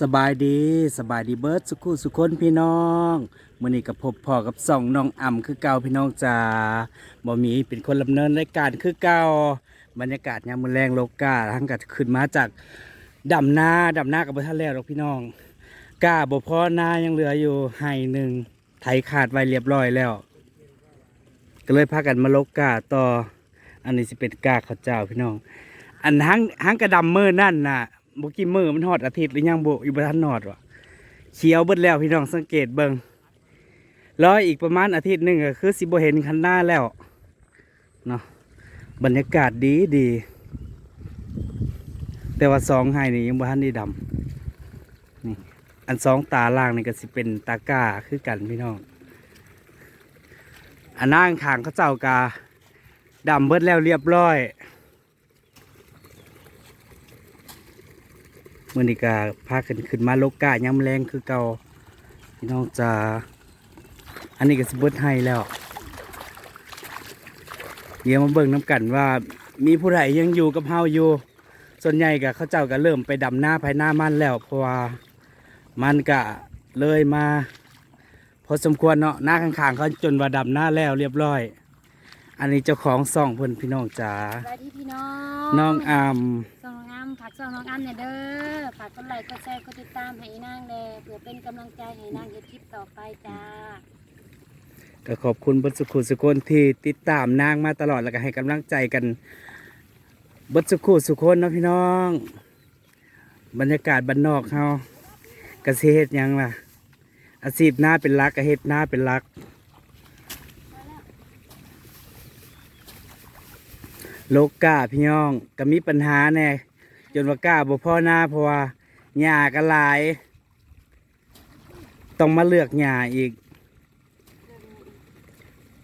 สบายดีสบายดีเบิร์ดสุขุสุคนพี่น้องมื่อนี้กับพบพ่อกับสองน้องอ่ำคือเก่าพี่น้องจ๋าบ่มีเป็นคนลำเนินรายการคือเก่าบรรยากาศยามมื้อแรงโลกาทั้งกัดขึ้นมาจากดำนาดำนากับบ่ทันแล้วหรอกพี่น้องกล้าบ่พอนายังเหลืออยู่ให้หนึ่งไถขาดไว้เรียบร้อยแล้ว ก็เลยพากันมาโลกาต่อ อันนี้สิเป็นกาข้าวเจ้าพี่น้อง อันหังหังกระดำมือนั่นน่ะ บกี้มือมันหอดอาทิตย์หรือยังบุอยู่บนทันหอดวะเขียวเบิดแล้วพี่น้องสังเกตเบิงรออีกประมาณอาทิตย์หนึ่งก็คือสิบเห็นคันหน้าแล้วเนาะบรรยากาศดีดี แต่ว่าสองไห้นี่ยังบ่ทันได้ดำนี่อันสองตาล่างนี่ก็สิเป็นตาก้าคือกันพี่น้องอันนั่งขางเขาเจ้ากาดำเบิดแล้วเรียบร้อย มื่อนี้ก็พาขึ้นขึ้นมาโลกกะยำแรงคือเก่าพี่น้องจะอันนี้ก็สเบิดให้แล้ว เดี๋ยวมาเบิ่งน้ำกันว่ามีผู้ใดยังอยู่กับเฮาอยู่ ส่วนใหญ่ก็เขาเจ้าก็เริ่มไปดำหน้าภายหน้ามันแล้วเพราะว่ามันก็เลยมา พอสมควรเนาะหน้าข้างๆเขาจนว่าดำหน้าแล้วเรียบร้อย อันนี้เจ้าของซ่องเพิ่นพี่น้องจ๋าสวัสดีพี่น้องน้องอาม ผักส่องน้องอ้ำเนี่ยเด้อฝากกดไลค์กดแชร์กดติดตามให้นางแดเพื่อเป็นกำลังใจให้นางเฮ็ดคลิปต่อไปจ้าก็ขอบคุณบดสุขุสุคนที่ติดตามนางมาตลอดแล้วก็ให้กำลังใจกันบดสุขุสุคนเนาะพี่น้อง บรรยากาศบ้านนอกเฮากเกษตรยังล่ะ อาชีพหน้าเป็นหลักกเฮ็ดหน้าเป็นหลัก โลกกาพี่น้องก็มีปัญหาแน่ จนว่ากล้าบ่พ่อหน้าเพราะว่าหญ้าก็หลาย ต้องมาเลือกหญ้าอีก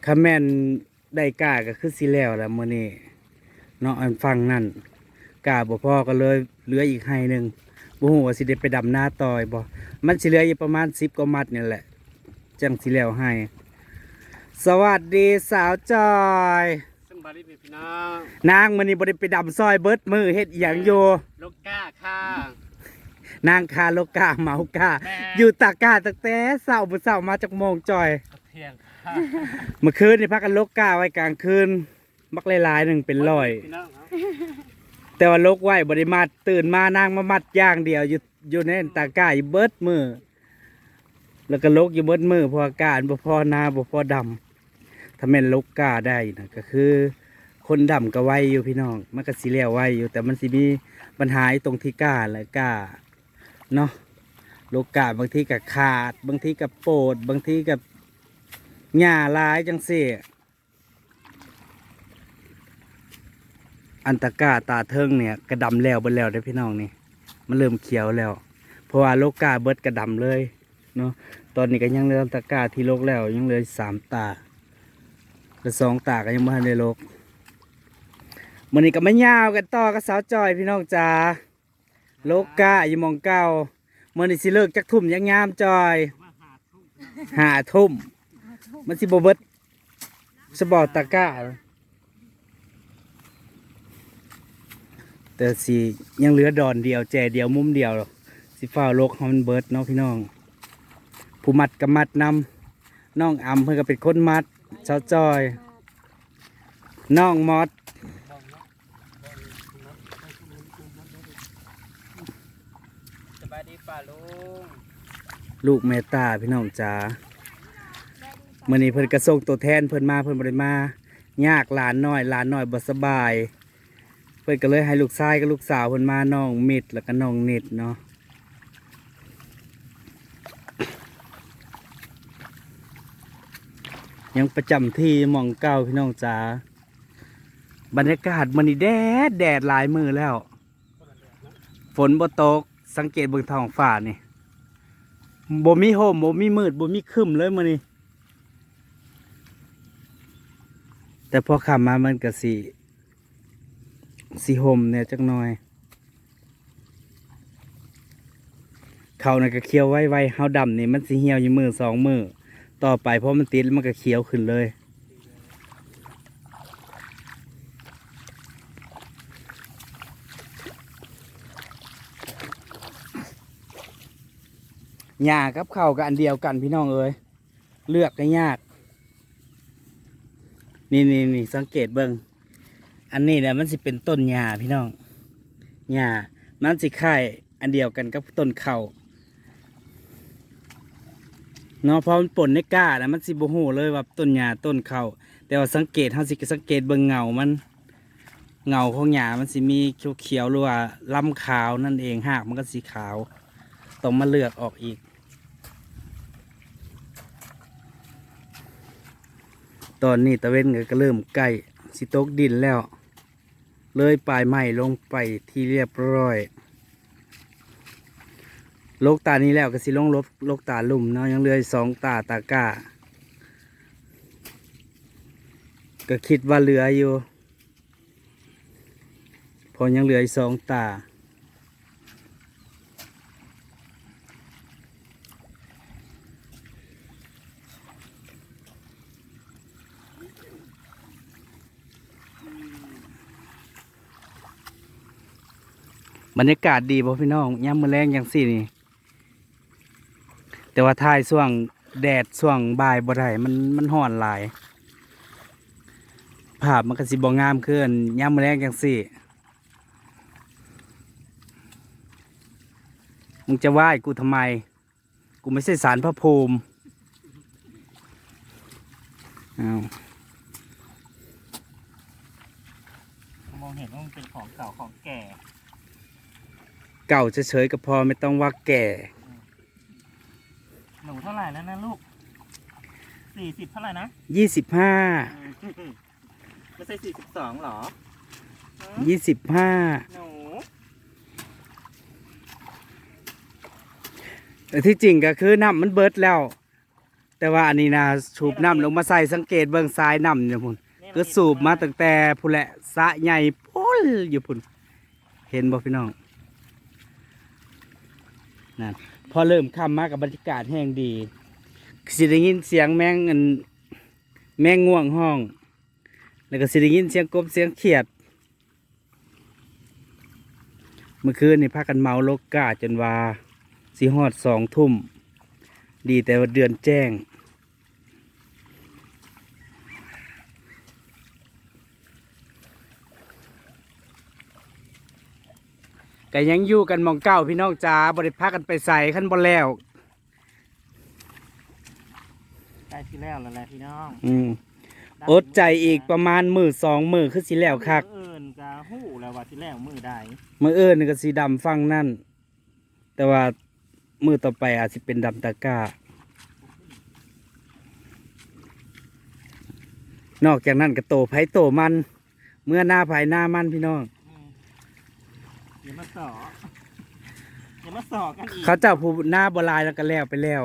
คาแมนได้กาก็คือสิแล้วแล้วมื้อนี้เนาะอันฟังนั่นกาบ่พอก็เลยเหลืออีกให้หนึงบ่ฮู้ว่าสิได้ไปดำนาต่อยบ่มันสิเหลืออยู่ประมาณ10กว่ามัดนี่แหละจังสิแล้วให้ สวัสดีสาวจอย บายดีพี่น้องนางมื้อนี้บ่ได้ไปดำซอยเบิดมือเฮ็ดอีหยังอยู่ลูกก้าค่ะนางคาโลกาเมากาแม่อยู่ตากาตั้งแต่เช้าบ่เช้ามาจากโมงจอย เที่ยงค่ะเมื่อคืนนี่พักกันโลกาไว้กลางคืนมักหลายๆหนึ่งเป็นร้อย พี่น้องเอาแต่ว่าลกไว้บริมาตรตื่นมานางมามัดอย่างเดียวอยู่อยู่ในตากร้าอยู่เบิดมือแล้วก็ลกอยู่เบิดมือเพออากาศบ่พอหนาบ่พอดำ ถ้าแม่นลกกาได้นะก็คือ คนดำก็ไวอยู่พี่น้องมันก็สิเลี้ยวไวอยู่ แต่มันสิมีปัญหาตรงที่กาและกาเนาะลกกาบางทีก็ขาด บางทีก็โปดบางทีก็หญ้าลายจังซี่อันตะกาตาเทิงเนี่ยกระดำแล้วเบิดแล้วได้พี่น้องนี่มันเริ่มเขียวแล้ว เพราะว่าโลกกาเบิดกระดำเลยเนาะตอนนี้ก็ยังเหลืออันตะกาที่โลกแล้วยังเหลือสามตา และสองตาก็ยังไม่ทันได้ลกมันนี้ก็ไม่ยาวกันต่อกับสาวจอยพี่น้องจ้าโลกกาอยู่มองเก้ามันนี้สิเลิกจักทุ่มยังงามจอยหาทุ่มมันสิบเบิดสบอตะก้าแต่สิยังเหลือดอนเดียวแจเดียวมุมเดียวหรอกสิฟ้าโลกเขามันเบิร์ดเนาะพี่น้อง ผู้มัดกับมัดนำน้องอำเพื่อก็เป็นคนมัด ช้าจอยน้องมอดสบายดีป่าลุงลูกเมตาพี่น้องจ๋าเมื่อนี้เพิ่นกระส่งตัวแทนเพิ่นมาเพิ่นบริมายากหลานน้อยหลานน้อยบ่สบาย เพิ่นก็เลยให้ลูกชายกับลูกสาวเพิ่นมาน้องมิดแล้วก็น้องนิดเนาะ ยังประจำที่มองเก้าพี่น้องจ๋าบรรยากาศมันนี่แดดแดดหลายมือแล้ว ฝนบ่ตกสังเกตเบิ่งทองฟ้านี่บ่มีโฮมบ่มีมืดบ่มีครึ้มเลยมื้อนี้แต่พอขับมามันก็สิสิโฮมเนี่ยจักหน่อย เขาน่ะก็เคี้ยวไว้ไว้เฮาดำนี่มันสิเหี่ยวอยู่มือสองมือ ต่อไปเพราะมันติดมันก็เขียวขึ้นเลย หญ้ากับเข้าวก็อันเดียวกันพี่น้องเอ้ยเลือกก็ยาก นี่นี่นี่สังเกตเบิ่งอันนี้เนี่ยมันสิเป็นต้นหญ้าพี่น้องหญ้ามันสิคล้ายอันเดียวกันกับต้นเข้า เนาะเพอมันป่นในก้านะมันสิบ่ฮู้เลยว่าต้นหญ้าต้นเขาแต่ว่าสังเกตเฮาสิสังเกตเบิ่งเงามันเงาของหญ้ามันสิมีเขียวๆหรือว่าลำขาวนั่นเองหากมันก็สีขาวต้องมาเลือกออกอีก ตอนนี้ตะเวนก็เริ่มใกล้สิตกดินแล้ว เลยปลายไม้ลงไปที่เรียบร้อย ลกตานี้แล้วก็สิลงลบโลกตาลุ่มเนาะยังเหลือสองตาตาก้า ก็คิดว่าเหลืออยู่ พอยังเหลืออีกสองตาบรรยากาศดีบ่พี่น้องย่ำมือแรงอย่างสี่นี่ แต่ว่าท้ายช่วงแดดช่วงบ่ายบ่ได้มันมันห่อนหลาย ภาพมันก็สิบ่งามขึ้นย่ำมือแรงอย่างสี่มึงจะไหว้กูทำไม กูไม่ใช่สารพระภูมิอ้าวมองเห็นว่ามันเป็นของเก่าของแก่ เก่าเฉยๆก็พอไม่ต้องว่าแก่ หนูเท่าไหร่แล้วนะลูกสี่สิบเท่าไหร่นะยี่สิบห้าไม่ใช่สี่สิบสองหรอฮะยี่สิบห้าหนูแต่ที่จริงก็คือน้ำมันเบิดแล้ว แต่ว่าอันนี้นะสูบน้ำลงมาใส่สังเกตเบื้องซ้ายน้ำเนี่ยพุ่นก็สูบมาตั้งแต่พุ่นแหละสระใหญ่พุ่นอยู่พุ่น เห็นบ่พี่น้อง นั่นพอเริ่มค่ำมากับบรรยากาศแห้งดีสิได้ยินเสียงแมงอันแมงง่วงห้อง แล้วก็สิได้ยินเสียงกบเสียงเขียด เมื่อคืนนี่พากันเมาโลกกาจนว่าสีหอดสองทุ่ม ดีแต่ว่าเดือนแจ้ง ก็ยังอยู่กันหมองเก้าพี่น้องจ้าบริพากันไปใส่ขั้นบนแล้วใกล้ที่แล้วแล้วแหละพี่น้องอืมอดใจอีกประมาณมือสองมือคือสิแล้วคัก มืออื่นกะหู้แล้วว่าที่แล้วมือใดมือเอื้อนก็สีดำฟังนั่น แต่ว่ามือต่อไปอาจจะเป็นดำตะกร้า นอกจากนั้นก็โตไผโตมัน เมื่อหน้าไผหน้ามันพี่น้อง อืมอย่ามาสออย่ามาสอกันอีกเขาเจ้าผู้หน้าบลายแล้วก็แล้วไปแล้ว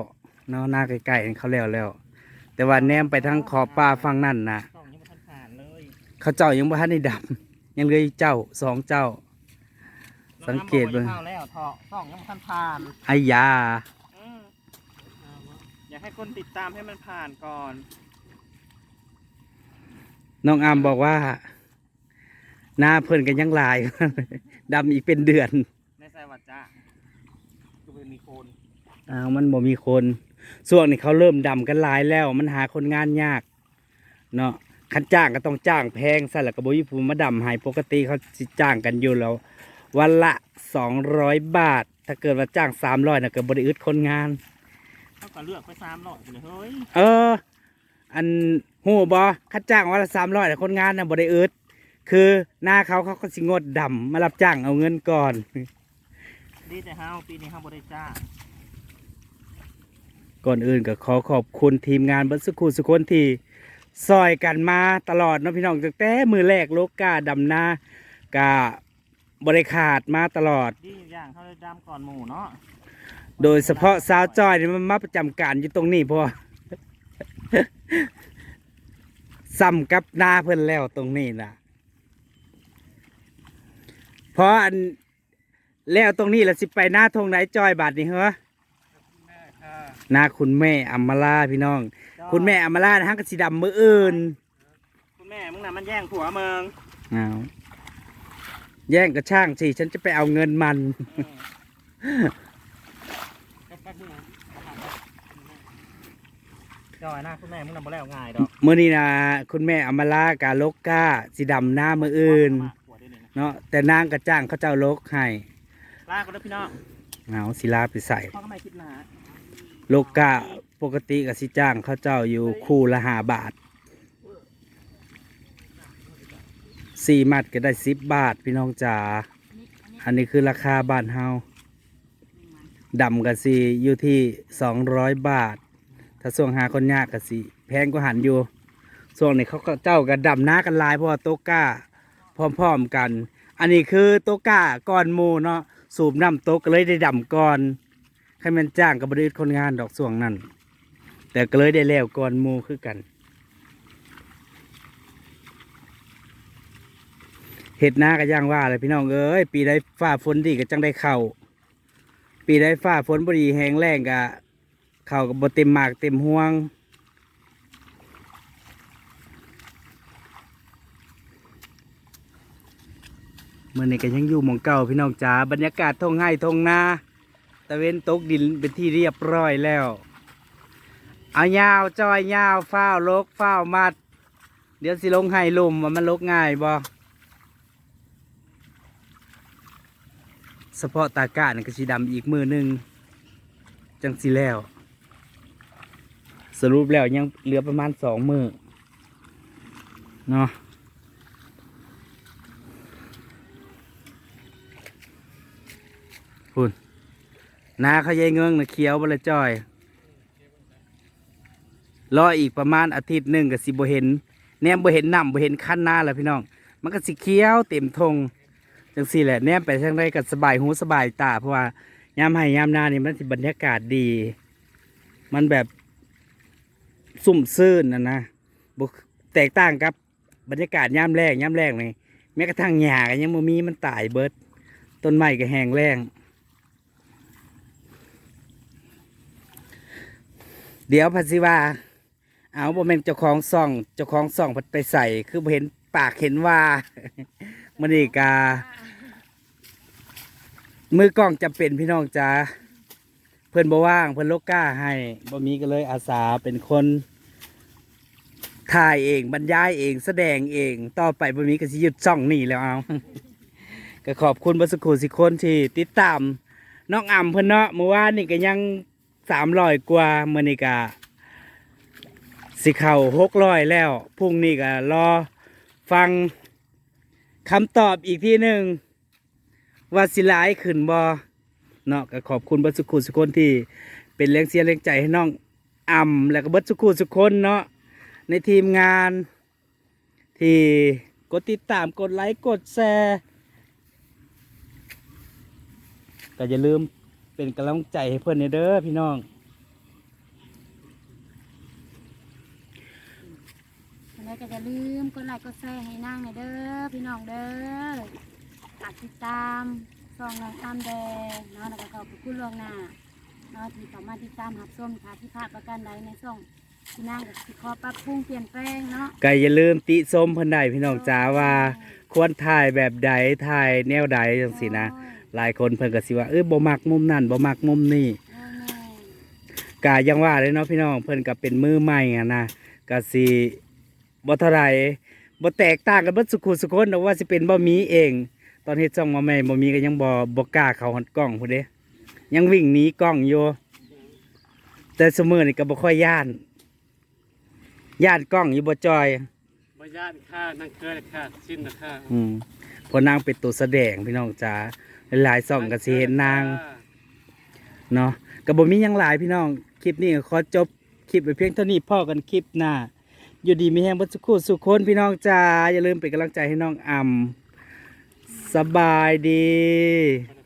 เนาะหน้าไกลๆเขาแล้วแล้ว แต่ว่าแนมไปทางขอบป่าฟังนั่นนะต้องยังไม่ทันผ่านเลยเขาเจ้ายังบ่ทันได้ดำยังเหลืออีกเจ้าสองเจ้า สังเกตเลเบิ่ยงเข้าแล้วทอต้องยังไม่ทันผ่านไอ้ยา อืมอยากให้คนติดตามให้มันผ่านก่อน น้องอามบอกว่า หน้าเพิ่นกันยังหลาย ดำอีกเป็นเดือนในสายวัดจ้าคือเป็นมีโคนอ้าวมันบ่มีคนส่วงนี้เขาเริ่มดำกันหลายแล้ว มันหาคนงานยากเนาะคันจ้างก็ต้องจ้างแพงซะแล้วก็บ่มีผู้มาดำให้ปกติเขาสิจ้างกันอยู่แล้ว วันละสองร้อยบาท ถ้าเกิดว่าจ้างสามร้อยนะก็บริอึดคนงาน เขาก็เลือกไปสามหลอดเลยเฮ้ย เออ อันหูบอคัดจ้างวันละสามร้อยแต่คนงานนะบริอึด คือหน้าเขาเขาก็สิงดดำมารับจ้างเอาเงินก่อนดีแต่เฮาปีนี้เฮาบ่ได้จ้างก่อนอื่นก็ขอขอบคุณทีมงานเบัสคูสุคนที่ซอยกันมาตลอดเนาะพี่น้องตั้งแต่มือแรกโลกกาดำนากาบริขาดมาตลอด ดีอย่างเขาได้ดำก่อนหมู่เนาะโดยเฉพาะสาวจอยนี่มันมาประจำการอยู่ตรงนี้เพราะว่าซ้ำกับหน้าเพิ่นแล้วตรงนี้นะเพราะอันแล้วตรงนี้แล้วสิไปหน้าทงไหนจอยบาทนี่เหรอแม่ค่ะหน้าคุณแม่อัมมาลาพี่น้อง คุณแม่อัมมาลานะฮะก็สีดำมืออื่น คุณแม่มึงน่ะมันแย่งผัวเมืองอ้าวแย่งกระช่างสิฉันจะไปเอาเงินมันแป๊บนึงนะจอยหน้าคุณแม่มึงนำมาแล้วง่ายดอกมื้อนี้นะคุณแม่อำมาลากาลกก้าสิดำหน้ามื้ออื่นหัวได้ เลยนะเนาะแต่นางก็จ้างเขาเจ้าลกให้ลากกันด้วยพี่น้องเอาศิลาไปใส่พ่อก็ไม่คิดหนาโลกาปกติก็สิจ้างเขาเจ้าอยู่คู่ละห้าบาทสี่มัดก็ได้สิบบาทพี่น้องจ๋าอันนี้คือราคาบ้านเฮาดำก็สิอยู่ที่สองร้อยบาท ถ้าส่วงหาคนยากก็สิแพงก็หันอยู่ส่วงนี้เขาก็เจ้าก็ดำหน้ากันหลายเพราะว่าโตก้า พร้อมๆกัน อันนี้คือโตก้าก่อนมูเนาะสูบน้ำโตกก็เลยได้ดำก่อนให้มันจ้างกับบริษัทคนงานดอกส่วงนั่นแต่ก็เลยได้แล้วก่อนมูคือกันเห็ดหน้าก็ย่างว่าเลยพี่น้องเอ้ยปีได้ฟ้าฝนดีก็จังได้เข่าปีได้ฟ้าฝนบดีแห้งแล้งก็เข่ากับบเต็มหมากเต็มห่วง มื่อในี้ก็ยังอยู่มองเก่าพี่น้องจ๋าบรรยากาศทงให้ทงนาตะเวนตกดินเป็นที่เรียบร้อยแล้วเอายาวจอยยาวเฝ้าลกเฝ้ามัด เดี๋ยวสิลงให้ลุ่มว่ามันลกง่ายบ่เฉพาะตากาเนี่ยก็สีดำอีกมือหนึ่งจังสิแล้ว สรุปแล้วยังเหลือประมาณสองมือเนาะ นาเขายายเงื้องนะเขียวบละจ้อยรออีกประมาณอาทิตย์หนึ่งกับสิบเห็นแนมบ่เห็นน้ำบ่เห็นขั้นหน้าแล้วพี่น้อง มันก็สิเขียวเต็มทงจังสี่แหละแนมไปทางใดก็สบายหูสบายตาเพราะว่ายามให้ยามนานี่มันสิบรรยากาศดี มันแบบสุ่มซื่นนะนะบ่แตกต่างกับบรรยากาศยามแรกยามแรกนี่แม้กระทั่งหญ้าก็ยังบ่มีมันตายเบิด ต้นไม้ก็แห้งแล้ง เดี๋ยวพันสิว่า เอาบ่แม่นเจ้าของซ่องเจ้าของซ่องพัดไปใส่คือบ่เห็นปากเห็นว่ามันนี่กามือกล้องจำเป็นพี่น้องจ้าเพื่อนบ่ว่าง เพื่อนโลกก้าให้บ่มีก็เลยอาสาเป็นคนถ่ายเองบรรยายเองแสดงเองต่อไปบ่มีก็สิหยุดซ่องนี่แล้วเอาก็ขอบคุณบัสกุสิคนที่ติดตามน้องอ่ำเพิ่อนเนาะเมื่อวานนี่ก็ยัง สามร้อยกว่ามือนี่ก็สิเข่าหกร้อยแล้วพรุ่งนี้ก็รอฟังคำตอบอีกทีหนึ่งว่าสิลายขึ้นบ่เนาะก็ขอบคุณบัสกุสิคนที่เป็นแรงเสียแรงใจให้น้องอ่ำแล้วก็บัสกุสิคนเนาะในทีมงาน ที่กดติดตามกดไลค์กดแชร์ก็อย่าลืม เป็นกำลังใจให้เพื่อนเด้อพี่น้องแล้วก็จะลืมกดไลค์กดแชร์ให้นางหน่อยเด้อพี่น้องเด้อฝากติดตามซองน้องอ้ำแดงเนาะแล้วก็ขอบคุณล่วงหน้าเนาะที่เข้ามาติดตามหับส้มค่ะที่พลาดประการใดในช่องที่นางก็สิขอปรับปรุงเปลี่ยนแปลงเนาะ ก็อย่าลืมติส้มเพิ่นได้พี่น้องจ้าว่า ควรถ่ายแบบใดถ่ายแนวใดจังสินะ หลายคนเพิ่นก็สิว่าเอ้ยบ่มักมุมนั่นบ่มักมุมนี่โอ้ยแม่กายังว่าเลยเนาะพี่น้องเพิ่นก็เป็นมือใหม่อะนะก็สิบ่เท่าไหร่บ่แตกต่างกันเบิดสุขุสุคนแต่ว่าสิเป็นบ่มีเอง ตอนเฮ็ดช่องมาใหม่บ่มีก็ยังบ่บ่กล้าเข้าฮอดกล้องพุ่นเด้ยังวิ่งหนีกล้องอยู่แต่ซุมื้อนี่ก็บ่ค่อยย่าน ย่านกล้องอยู่บ่จอยบญาติค่านั่งเกลือค่าสิ้นนะค่าอืมเพอนางเป็นตัวแสดงพี่น้องจ๋า หลายส่องก็สิเห็นนางเนาะก็บ่มีหยังหลายพี่น้อง คลิปนี้ก็ขอจบคลิปไปเพียงเท่านี้พ่อกันคลิปหน้า อยู่ดีมีแห้งบนสุขุสุขคนพี่น้องจ้าอย่าลืมเป็นกำลังใจให้น้องอ่ำสบายดี